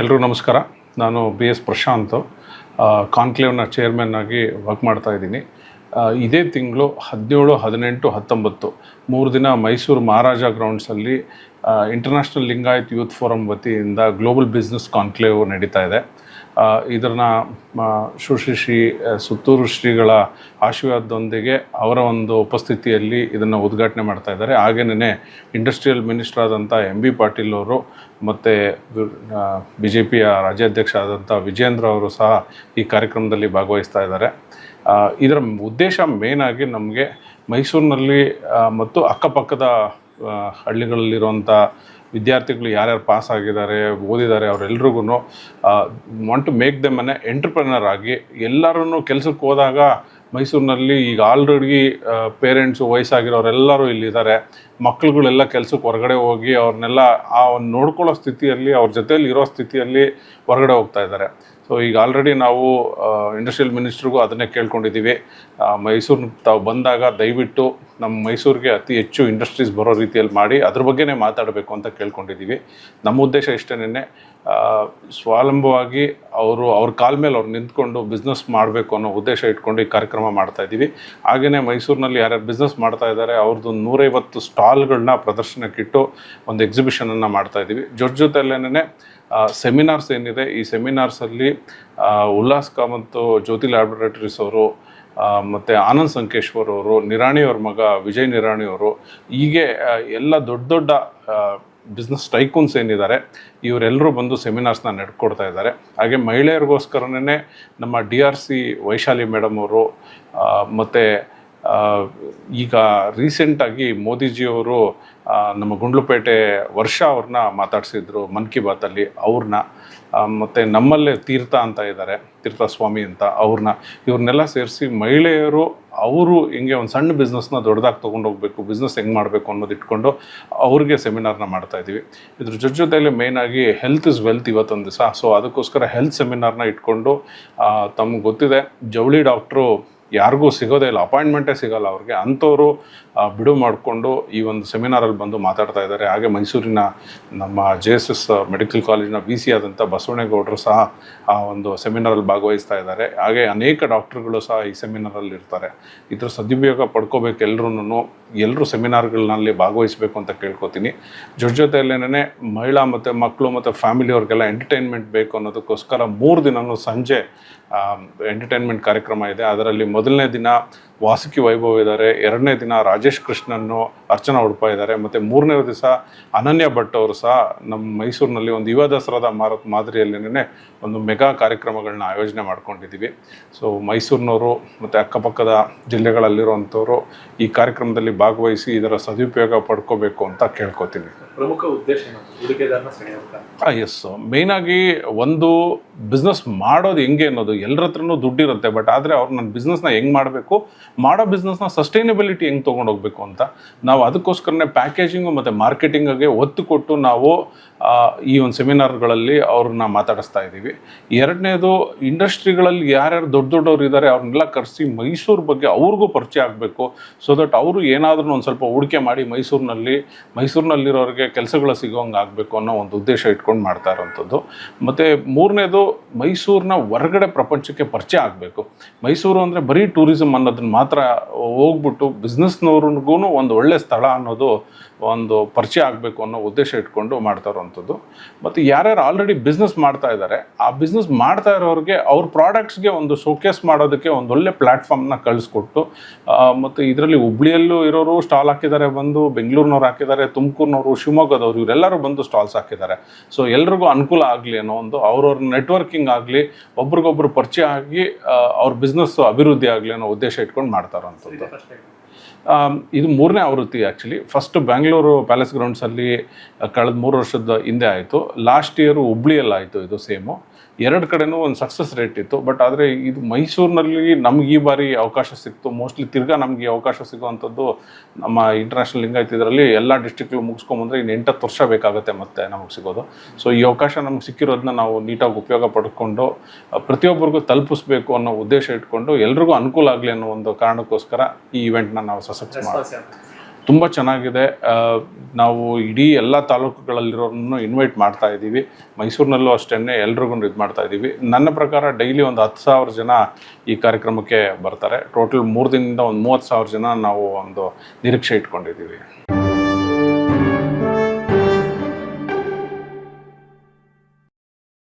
ಎಲ್ರಿಗೂ ನಮಸ್ಕಾರ. ನಾನು ಬಿ ಎಸ್ ಪ್ರಶಾಂತ್. ಕಾನ್ಕ್ಲೇವ್ನ ಚೇರ್ಮನ್ ಆಗಿ ವರ್ಕ್ ಮಾಡ್ತಾ ಇದ್ದೀನಿ. ಇದೇ ತಿಂಗಳು ಹದಿನೇಳು, ಹದಿನೆಂಟು, ಹತ್ತೊಂಬತ್ತು, ಮೂರು ದಿನ ಮೈಸೂರು ಮಹಾರಾಜ ಗ್ರೌಂಡ್ಸಲ್ಲಿ ಇಂಟರ್ನ್ಯಾಷನಲ್ ಲಿಂಗಾಯತ್ ಯೂತ್ ಫೋರಂ ವತಿಯಿಂದ ಗ್ಲೋಬಲ್ ಬಿಸ್ನೆಸ್ ಕಾನ್ಕ್ಲೇವ್ ನಡೀತಾ ಇದೆ. ಇದನ್ನ ಆ, ಶ್ರೀ ಸುತ್ತೂರು ಶ್ರೀಗಳ ಆಶೀರ್ವಾದದೊಂದಿಗೆ ಅವರ ಒಂದು ಉಪಸ್ಥಿತಿಯಲ್ಲಿ ಇದನ್ನು ಉದ್ಘಾಟನೆ ಮಾಡ್ತಾ ಇದ್ದಾರೆ. ಹಾಗೇನೇ ಇಂಡಸ್ಟ್ರಿಯಲ್ ಮಿನಿಸ್ಟರ್ ಆದಂಥ ಎಂ ಬಿ ಪಾಟೀಲ್ ಅವರು ಮತ್ತು ಬಿ ಜೆ ಪಿಯ ರಾಜ್ಯಾಧ್ಯಕ್ಷ ಆದಂಥ ವಿಜೇಂದ್ರ ಅವರು ಸಹ ಈ ಕಾರ್ಯಕ್ರಮದಲ್ಲಿ ಭಾಗವಹಿಸ್ತಾ ಇದ್ದಾರೆ. ಇದರ ಉದ್ದೇಶ ಮೇನಾಗಿ ನಮಗೆ ಮೈಸೂರಿನಲ್ಲಿ ಮತ್ತು ಅಕ್ಕಪಕ್ಕದ ಹಳ್ಳಿಗಳಲ್ಲಿರುವಂಥ ವಿದ್ಯಾರ್ಥಿಗಳು ಯಾರ್ಯಾರು ಪಾಸ್ ಆಗಿದ್ದಾರೆ, ಓದಿದ್ದಾರೆ ಅವರೆಲ್ರಿಗೂ ವಾಂಟ್ ಟು ಮೇಕ್ ದೆಮ್ ಮನೆ ಎಂಟರ್ಪ್ರಿನರ್ ಆಗಿ ಎಲ್ಲರೂ ಕೆಲಸಕ್ಕೆ ಹೋದಾಗ ಮೈಸೂರಿನಲ್ಲಿ ಈಗ ಆಲ್ರೆಡಿ ಪೇರೆಂಟ್ಸು ವಯಸ್ಸಾಗಿರೋರೆಲ್ಲರೂ ಇಲ್ಲಿದ್ದಾರೆ. ಮಕ್ಳುಗಳೆಲ್ಲ ಕೆಲ್ಸಕ್ಕೆ ಹೊರಗಡೆ ಹೋಗಿ ಅವ್ರನ್ನೆಲ್ಲ ಆ ಒಂದು ನೋಡ್ಕೊಳ್ಳೋ ಸ್ಥಿತಿಯಲ್ಲಿ, ಅವ್ರ ಜೊತೆಯಲ್ಲಿ ಇರೋ ಸ್ಥಿತಿಯಲ್ಲಿ ಹೊರಗಡೆ ಹೋಗ್ತಾ ಇದ್ದಾರೆ. ಸೊ ಈಗ ಆಲ್ರೆಡಿ ನಾವು ಇಂಡಸ್ಟ್ರಿಯಲ್ ಮಿನಿಸ್ಟ್ರಿಗೂ ಅದನ್ನೇ ಕೇಳ್ಕೊಂಡಿದ್ದೀವಿ. ಮೈಸೂರು ತಾವು ಬಂದಾಗ ದಯವಿಟ್ಟು ನಮ್ಮ ಮೈಸೂರಿಗೆ ಅತಿ ಹೆಚ್ಚು ಇಂಡಸ್ಟ್ರೀಸ್ ಬರೋ ರೀತಿಯಲ್ಲಿ ಮಾಡಿ, ಅದ್ರ ಬಗ್ಗೆನೇ ಮಾತಾಡಬೇಕು ಅಂತ ಕೇಳ್ಕೊಂಡಿದ್ದೀವಿ. ನಮ್ಮ ಉದ್ದೇಶ ಇಷ್ಟೇನೆ ಸ್ವಾವಲಂಬವಾಗಿ ಅವರು, ಅವ್ರ ಕಾಲ ಮೇಲೆ ಅವ್ರು ನಿಂತ್ಕೊಂಡು ಬಿಸ್ನೆಸ್ ಮಾಡಬೇಕು ಅನ್ನೋ ಉದ್ದೇಶ ಇಟ್ಕೊಂಡು ಈ ಕಾರ್ಯಕ್ರಮ ಮಾಡ್ತಾ ಇದ್ದೀವಿ. ಹಾಗೆಯೇ ಮೈಸೂರಿನಲ್ಲಿ ಯಾರ್ಯಾರು ಬಿಸ್ನೆಸ್ ಮಾಡ್ತಾ ಇದ್ದಾರೆ, ಅವ್ರದ್ದು ನೂರೈವತ್ತು ಸ್ಟಾಲ್ಗಳನ್ನ ಪ್ರದರ್ಶನಕ್ಕಿಟ್ಟು ಒಂದು ಎಕ್ಸಿಬಿಷನನ್ನು ಮಾಡ್ತಾ ಇದ್ದೀವಿ. ಜೊತೆ ಜೊತೆಯಲ್ಲೇನೆ ಸೆಮಿನಾರ್ಸ್ ಏನಿದೆ, ಈ ಸೆಮಿನಾರ್ಸಲ್ಲಿ ಉಲ್ಲಾಸ್ ಕಾಮತ್, ಜ್ಯೋತಿ ಲ್ಯಾಬೊರೇಟರೀಸ್ ಅವರು ಮತ್ತು ಆನಂದ್ ಸಂಕೇಶ್ವರ್ ಅವರು ನಿರಾಣಿಯವ್ರ ಮಗ ವಿಜಯ್ ನಿರಾಣಿಯವರು ಹೀಗೆ ಎಲ್ಲ ದೊಡ್ಡ ದೊಡ್ಡ ಬಿಸ್ನೆಸ್ ಟೈಕೂನ್ಸ್ ಏನಿದ್ದಾರೆ ಇವರೆಲ್ಲರೂ ಬಂದು ಸೆಮಿನಾರ್ಸ್ನ ನಡ್ಕೊಡ್ತಾ ಇದ್ದಾರೆ. ಹಾಗೆ ಮಹಿಳೆಯರಿಗೋಸ್ಕರನೇ ನಮ್ಮ D R C Vaishali madam ಅವರು ಮತ್ತು ಈಗ ರೀಸೆಂಟಾಗಿ ಮೋದಿಜಿಯವರು ನಮ್ಮ ಗುಂಡ್ಲುಪೇಟೆ ವರ್ಷ ಅವ್ರನ್ನ ಮಾತಾಡಿಸಿದ್ರು, ಮನ್ ಕಿ ಬಾತಲ್ಲಿ ಅವ್ರನ್ನ. ಮತ್ತು ನಮ್ಮಲ್ಲೇ ತೀರ್ಥ ಅಂತ ಇದ್ದಾರೆ ತೀರ್ಥ ಸ್ವಾಮಿ ಅಂತ ಅವ್ರನ್ನ. ಇವ್ರನ್ನೆಲ್ಲ ಸೇರಿಸಿ ಮಹಿಳೆಯರು, ಅವರು ಹಿಂಗೆ ಒಂದು ಸಣ್ಣ ಬಿಸ್ನೆಸ್ನ ದೊಡ್ಡದಾಗಿ ತೊಗೊಂಡೋಗ್ಬೇಕು ಬಿಸ್ನೆಸ್ ಹೆಂಗೆ ಮಾಡಬೇಕು ಅನ್ನೋದು ಇಟ್ಕೊಂಡು ಅವ್ರಿಗೆ ಸೆಮಿನಾರ್ನ ಮಾಡ್ತಾ ಇದ್ದೀವಿ. ಇದ್ರ ಜೊತೆ ಜೊತೆಯಲ್ಲಿ ಮೇಯ್ನಾಗಿ ಹೆಲ್ತ್ ಇಸ್ ವೆಲ್ತ್ ಇವತ್ತೊಂದು ದಿವಸ. ಸೊ ಅದಕ್ಕೋಸ್ಕರ ಹೆಲ್ತ್ ಸೆಮಿನಾರ್ನ ಇಟ್ಕೊಂಡು ತಮ್ಗೆ ಗೊತ್ತಿದೆ, ಜವಳಿ ಡಾಕ್ಟ್ರು ಯಾರಿಗೂ ಸಿಗೋದೇ ಇಲ್ಲ, ಅಪಾಯಿಂಟ್ಮೆಂಟೇ ಸಿಗಲ್ಲ ಅವ್ರಿಗೆ. ಅಂಥವರು ಬಿಡು ಮಾಡಿಕೊಂಡು ಈ ಒಂದು ಸೆಮಿನಾರಲ್ಲಿ ಬಂದು ಮಾತಾಡ್ತಾ ಇದ್ದಾರೆ. ಹಾಗೆ ಮೈಸೂರಿನ ನಮ್ಮ ಜೆ ಎಸ್ ಎಸ್ ಮೆಡಿಕಲ್ ಕಾಲೇಜಿನ ವಿ ಸಿ ಆದಂಥ ಬಸವಣೇಗೌಡರು ಸಹ ಆ ಒಂದು ಸೆಮಿನಾರಲ್ಲಿ ಭಾಗವಹಿಸ್ತಾ ಇದ್ದಾರೆ. ಹಾಗೆ ಅನೇಕ ಡಾಕ್ಟರ್ಗಳು ಸಹ ಈ ಸೆಮಿನಾರಲ್ಲಿ ಇರ್ತಾರೆ. ಇದ್ರ ಸದುಪಯೋಗ ಪಡ್ಕೋಬೇಕು ಎಲ್ಲರೂ ಎಲ್ಲರೂ ಸೆಮಿನಾರ್ಗಳಲ್ಲಿ ಭಾಗವಹಿಸಬೇಕು ಅಂತ ಕೇಳ್ಕೊತೀನಿ. ಜೊತೆ ಜೊತೆಯಲ್ಲೇನೆ ಮಹಿಳಾ ಮತ್ತು ಮಕ್ಕಳು ಮತ್ತು ಫ್ಯಾಮಿಲಿಯವ್ರಿಗೆಲ್ಲ ಎಂಟರ್ಟೈನ್ಮೆಂಟ್ ಬೇಕು ಅನ್ನೋದಕ್ಕೋಸ್ಕರ ಮೂರು ದಿನವೂ ಸಂಜೆ ಎಂಟರ್ಟೈನ್ಮೆಂಟ್ ಕಾರ್ಯಕ್ರಮ ಇದೆ. ಅದರಲ್ಲಿ ಮೊದಲನೇ ದಿನ ವಾಸುಕಿ ವೈಭವ್ ಇದ್ದಾರೆ. ಎರಡನೇ ದಿನ ರಾಜೇಶ್ ಕೃಷ್ಣನ್ನು ಅರ್ಚನಾ ಉಡುಪ ಇದ್ದಾರೆ. ಮತ್ತು ಮೂರನೇ ದಿವಸ ಅನನ್ಯ ಭಟ್ ಅವರು ಸಹ ನಮ್ಮ ಮೈಸೂರಿನಲ್ಲಿ ಒಂದು ಯುವ ದಸರಾದ ಮಾರ ಮಾದರಿಯಲ್ಲೇನೆ ಒಂದು ಮೆಗಾ ಕಾರ್ಯಕ್ರಮಗಳನ್ನ ಆಯೋಜನೆ ಮಾಡ್ಕೊಂಡಿದ್ದೀವಿ. ಸೊ ಮೈಸೂರಿನವರು ಮತ್ತು ಅಕ್ಕಪಕ್ಕದ ಜಿಲ್ಲೆಗಳಲ್ಲಿರುವಂಥವರು ಈ ಕಾರ್ಯಕ್ರಮದಲ್ಲಿ ಭಾಗವಹಿಸಿ ಇದರ ಸದುಪಯೋಗ ಪಡ್ಕೋಬೇಕು ಅಂತ ಕೇಳ್ಕೊತೀನಿ. ಪ್ರಮುಖ ಉದ್ದೇಶ ಹೂಡಿಕೆದಾರನ ಆಗಿ ಎಸ್ ಮೇಯ್ನಾಗಿ ಒಂದು ಬಿಸ್ನೆಸ್ ಮಾಡೋದು ಹೆಂಗೆ ಅನ್ನೋದು ಎಲ್ಲರ ಹತ್ರನೂ ದುಡ್ಡಿರುತ್ತೆ ಬಟ್ ಆದರೆ ಅವ್ರು ನನ್ನ ಬಿಸ್ನೆಸ್ನ ಹೆಂಗೆ ಮಾಡಬೇಕು, ಮಾಡೋ ಬಿಸ್ನೆಸ್ನ ಸಸ್ಟೈನಬಿಲಿಟಿ ಹೆಂಗೆ ತೊಗೊಂಡೋಗ್ಬೇಕು ಅಂತ ನಾವು ಅದಕ್ಕೋಸ್ಕರನೇ ಪ್ಯಾಕೇಜಿಂಗು ಮತ್ತು ಮಾರ್ಕೆಟಿಂಗಿಗೆ ಒತ್ತು ಕೊಟ್ಟು ನಾವು ಈ ಒಂದು ಸೆಮಿನಾರ್ಗಳಲ್ಲಿ ಅವ್ರನ್ನ ಮಾತಾಡಿಸ್ತಾ ಇದ್ದೀವಿ. ಎರಡನೇದು ಇಂಡಸ್ಟ್ರಿಗಳಲ್ಲಿ ಯಾರ್ಯಾರು ದೊಡ್ಡ ದೊಡ್ಡವ್ರು ಇದ್ದಾರೆ ಅವ್ರನ್ನೆಲ್ಲ ಕರೆಸಿ ಮೈಸೂರು ಬಗ್ಗೆ ಅವ್ರಿಗೂ ಪರಿಚಯ ಆಗಬೇಕು ಸೊ ದಟ್ ಅವರು ಏನಾದರೂ ಒಂದು ಸ್ವಲ್ಪ ಹೂಡಿಕೆ ಮಾಡಿ ಮೈಸೂರಿನಲ್ಲಿ, ಮೈಸೂರಿನಲ್ಲಿರೋರಿಗೆ ಕೆಲಸಗಳು ಸಿಗೋಂಗೆ ಆಗಬೇಕು ಅನ್ನೋ ಒಂದು ಉದ್ದೇಶ ಇಟ್ಕೊಂಡು ಮಾಡ್ತಾ ಇರೋವಂಥದ್ದು ಮತ್ತು ಮೂರನೇದು ಮೈಸೂರಿನ ಹೊರಗಡೆ ಪ್ರಪಂಚಕ್ಕೆ ಪರಿಚಯ ಆಗಬೇಕು. ಮೈಸೂರು ಅಂದರೆ ಬರೀ ಟೂರಿಸಮ್ ಅನ್ನೋದನ್ನ ಮಾತ್ರ ಹೋಗ್ಬಿಟ್ಟು ಬಿಸ್ನೆಸ್ನವ್ರಿಗೂ ಒಂದು ಒಳ್ಳೆ ಸ್ಥಳ ಅನ್ನೋದು ಒಂದು ಪರಿಚಯ ಆಗಬೇಕು ಅನ್ನೋ ಉದ್ದೇಶ ಇಟ್ಕೊಂಡು ಮಾಡ್ತಾ ಇರೋವಂಥದ್ದು. ಮತ್ತು ಯಾರ್ಯಾರು ಆಲ್ರೆಡಿ ಬಿಸ್ನೆಸ್ ಮಾಡ್ತಾ ಇದ್ದಾರೆ ಆ ಬಿಸ್ನೆಸ್ ಮಾಡ್ತಾ ಇರೋರಿಗೆ ಅವ್ರ ಪ್ರಾಡಕ್ಟ್ಸ್ಗೆ ಒಂದು ಶೋಕೇಸ್ ಮಾಡೋದಕ್ಕೆ ಒಂದು ಒಳ್ಳೆ ಪ್ಲ್ಯಾಟ್ಫಾರ್ಮ್ನ ಕಳಿಸ್ಕೊಟ್ಟು ಮತ್ತು ಇದರಲ್ಲಿ ಹುಬ್ಳಿಯಲ್ಲೂ ಇರೋರು ಸ್ಟಾಲ್ ಹಾಕಿದ್ದಾರೆ ಬಂದು ಬೆಂಗಳೂರಿನವ್ರು ಹಾಕಿದ್ದಾರೆ ತುಮಕೂರಿನವರು ಶಿವಮೊಗ್ಗದವರು ಇವರೆಲ್ಲರೂ ಬಂದು ಸ್ಟಾಲ್ಸ್ ಹಾಕಿದ್ದಾರೆ. ಸೊ ಎಲ್ರಿಗೂ ಅನುಕೂಲ ಆಗಲಿ ಅನ್ನೋ ಒಂದು ಅವ್ರವ್ರ ನೆಟ್ವರ್ಕಿಂಗ್ ಆಗಲಿ ಒಬ್ರಿಗೊಬ್ರು ಪರಿಚಯ ಆಗಿ ಅವ್ರ ಬಿಸ್ನೆಸ್ ಅಭಿವೃದ್ಧಿ ಆಗಲಿ ಅನ್ನೋ ಉದ್ದೇಶ ಇಟ್ಕೊಂಡು ಮಾಡ್ತಾ ಇರೋವಂಥದ್ದು. ಫಸ್ಟ್ ಆಮ್, ಇದು ಮೂರನೇ ಆವೃತ್ತಿ ಆ್ಯಕ್ಚುಲಿ ಫಸ್ಟ್ ಬ್ಯಾಂಗ್ಳೂರು ಪ್ಯಾಲೇಸ್ ಗ್ರೌಂಡ್ಸಲ್ಲಿ ಕಳೆದ ಮೂರು ವರ್ಷದ ಹಿಂದೆ ಆಯಿತು. ಲಾಸ್ಟ್ ಇಯರು ಹುಬ್ಳಿಯಲ್ಲಾಯಿತು ಇದು ಸೇಮು ಎರಡು ಕಡೆನೂ ಒಂದು ಸಕ್ಸಸ್ ರೇಟ್ ಇತ್ತು. ಬಟ್ ಆದರೆ ಇದು ಮೈಸೂರಿನಲ್ಲಿ ನಮ್ಗೆ ಈ ಬಾರಿ ಅವಕಾಶ ಸಿಕ್ತು. ಮೋಸ್ಟ್ಲಿ ತಿರ್ಗಾ ನಮಗೆ ಅವಕಾಶ ಸಿಗುವಂಥದ್ದು ನಮ್ಮ ಇಂಟರ್ನ್ಯಾಷನಲ್ ಲಿಂಗಾಯತ್ ಇದರಲ್ಲಿ ಎಲ್ಲ ಡಿಸ್ಟಿಕ್ಗಳು ಮುಗಿಸ್ಕೊಂಬಂದ್ರೆ ಇನ್ನು ಎಂಟತ್ತು ವರ್ಷ ಬೇಕಾಗುತ್ತೆ ಮತ್ತೆ ನಮಗೆ ಸಿಗೋದು. ಸೊ ಈ ಅವಕಾಶ ನಮ್ಗೆ ಸಿಕ್ಕಿರೋದನ್ನ ನಾವು ನೀಟಾಗಿ ಉಪಯೋಗ ಪಡ್ಕೊಂಡು ಪ್ರತಿಯೊಬ್ಬರಿಗೂ ತಲುಪಿಸ್ಬೇಕು ಅನ್ನೋ ಉದ್ದೇಶ ಇಟ್ಕೊಂಡು ಎಲ್ರಿಗೂ ಅನುಕೂಲ ಆಗಲಿ ಅನ್ನೋ ಒಂದು ಕಾರಣಕ್ಕೋಸ್ಕರ ಈ ಇವೆಂಟ್ನ ನಾವು ಸಸಕ್ಸ್ ಮಾಡಿ ರೆಸ್ಪಾನ್ಸ್ ತುಂಬ ಚೆನ್ನಾಗಿದೆ. ನಾವು ಇಡೀ ಎಲ್ಲ ತಾಲೂಕುಗಳಲ್ಲಿರೋರನ್ನು ಇನ್ವೈಟ್ ಮಾಡ್ತಾ ಇದ್ದೀವಿ. ಮೈಸೂರಿನಲ್ಲೂ ಅಷ್ಟೇ ಎಲ್ರಿಗೂ ಇದು ಮಾಡ್ತಾ ಇದ್ದೀವಿ. ನನ್ನ ಪ್ರಕಾರ ಡೈಲಿ ಒಂದು ಹತ್ತು ಸಾವಿರ ಜನ ಈ ಕಾರ್ಯಕ್ರಮಕ್ಕೆ ಬರ್ತಾರೆ. ಟೋಟಲ್ ಮೂರು ದಿನದಿಂದ ಒಂದು ಮೂವತ್ತು ಸಾವಿರ ಜನ ನಾವು ಒಂದು ನಿರೀಕ್ಷೆ ಇಟ್ಕೊಂಡಿದ್ದೀವಿ.